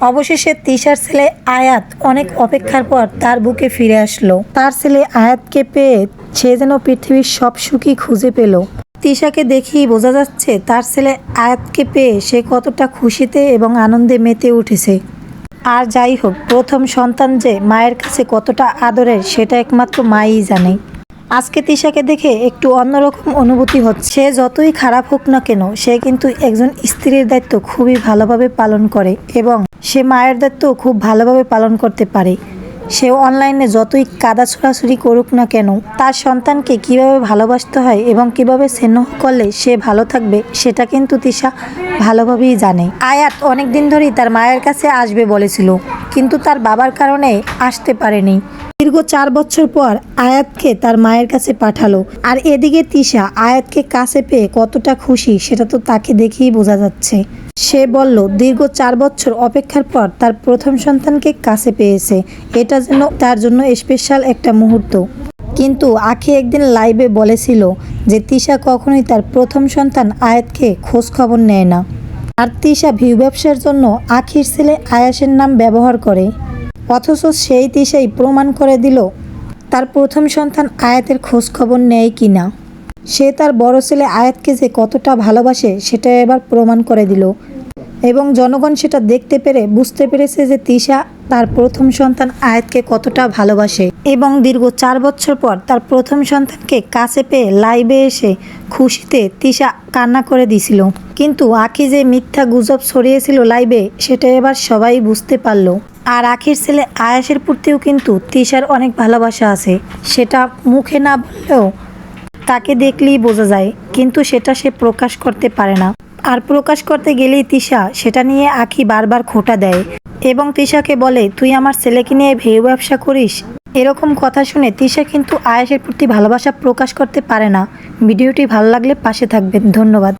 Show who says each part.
Speaker 1: অবশেষে তিশার ছেলে আয়াত অনেক অপেক্ষার পর তার বুকে ফিরে আসলো। তার ছেলে আয়াতকে পেয়ে সে যেন পৃথিবীর সব সুখী খুঁজে পেল। তিশাকে দেখেই বোঝা যাচ্ছে তার ছেলে আয়াতকে পেয়ে সে কতটা খুশিতে এবং আনন্দে মেতে উঠেছে। আর যাই হোক, প্রথম সন্তান যে মায়ের কাছে কতটা আদরের সেটা একমাত্র মাই জানে। আজকে তিশাকে দেখে একটু অন্যরকম অনুভূতি হচ্ছে। সে যতই খারাপ হোক না কেন, সে কিন্তু একজন স্ত্রীর দায়িত্ব খুবই ভালোভাবে পালন করে এবং সে মায়ের দায়িত্ব খুব ভালোভাবে পালন করতে পারে। সে অনলাইনে যতই কাদা ছোড়াছুরি করুক না কেন, তার সন্তানকে কীভাবে ভালোবাসতে হয় এবং কীভাবে স্নেহ করলে সে ভালো থাকবে, সেটা কিন্তু তিশা ভালোভাবেই জানে। আয়াত অনেক দিন ধরেই তার মায়ের কাছে আসবে বলেছিল, কিন্তু তার বাবার কারণে আসতে পারেনি। দীর্ঘ চার বছর পর আয়াতকে তার মায়ের কাছে পাঠালো। আর এদিকে তিশা আয়াতকে কাছে পেয়ে কতটা খুশি সেটা তো তাকে দেখেই বোঝা যাচ্ছে। সে বলল, দীর্ঘ চার বছর অপেক্ষার পর তার প্রথম সন্তানকে কাছে পেয়েছে। এটা যেন তার জন্য স্পেশাল একটা মুহূর্ত। কিন্তু আখি একদিন লাইভে বলেছিল যে তিশা কখনোই তার প্রথম সন্তান আয়াতকে খোঁজ খবর নেয় না। আর তিশা ভিউ ব্যবসার জন্য আখির ছেলে আয়াসের নাম ব্যবহার করে। অথচ সেই তিশাই প্রমাণ করে দিল, তার প্রথম সন্তান আয়াতের খোঁজ খবর নেয় কি না। সে তার বড় ছেলে আয়াতকে যে কতটা ভালোবাসে, সেটা এবার প্রমাণ করে দিল। এবং জনগণ সেটা দেখতে পেরে বুঝতে পেরেছে যে তিশা তার প্রথম সন্তান আয়াতকে কতটা ভালোবাসে এবং দীর্ঘ চার বছর পর তার প্রথম সন্তানকে কাছে পেয়ে লাইভে এসে খুশিতে তিশা কান্না করে দিছিল কিন্তু আখি যে মিথ্যা গুজব ছড়িয়েছিল লাইভে, সেটা এবার সবাই বুঝতে পারল। আর আখির ছেলে আয়াসের প্রতিও কিন্তু তিশার অনেক ভালোবাসা আছে। সেটা মুখে না বললেও তাকে দেখলেই বোঝা যায়, কিন্তু সেটা সে প্রকাশ করতে পারে না। আর প্রকাশ করতে গেলেই তিশা সেটা নিয়ে আখি বারবার খোটা দেয় এবং তিশাকে বলে, তুই আমার ছেলেকে নিয়ে ভেউ ব্যবসা করিস? এরকম কথা শুনে তিশা কিন্তু আয়াসের প্রতি ভালোবাসা প্রকাশ করতে পারে না। ভিডিওটি ভালো লাগলে পাশে থাকবেন। ধন্যবাদ।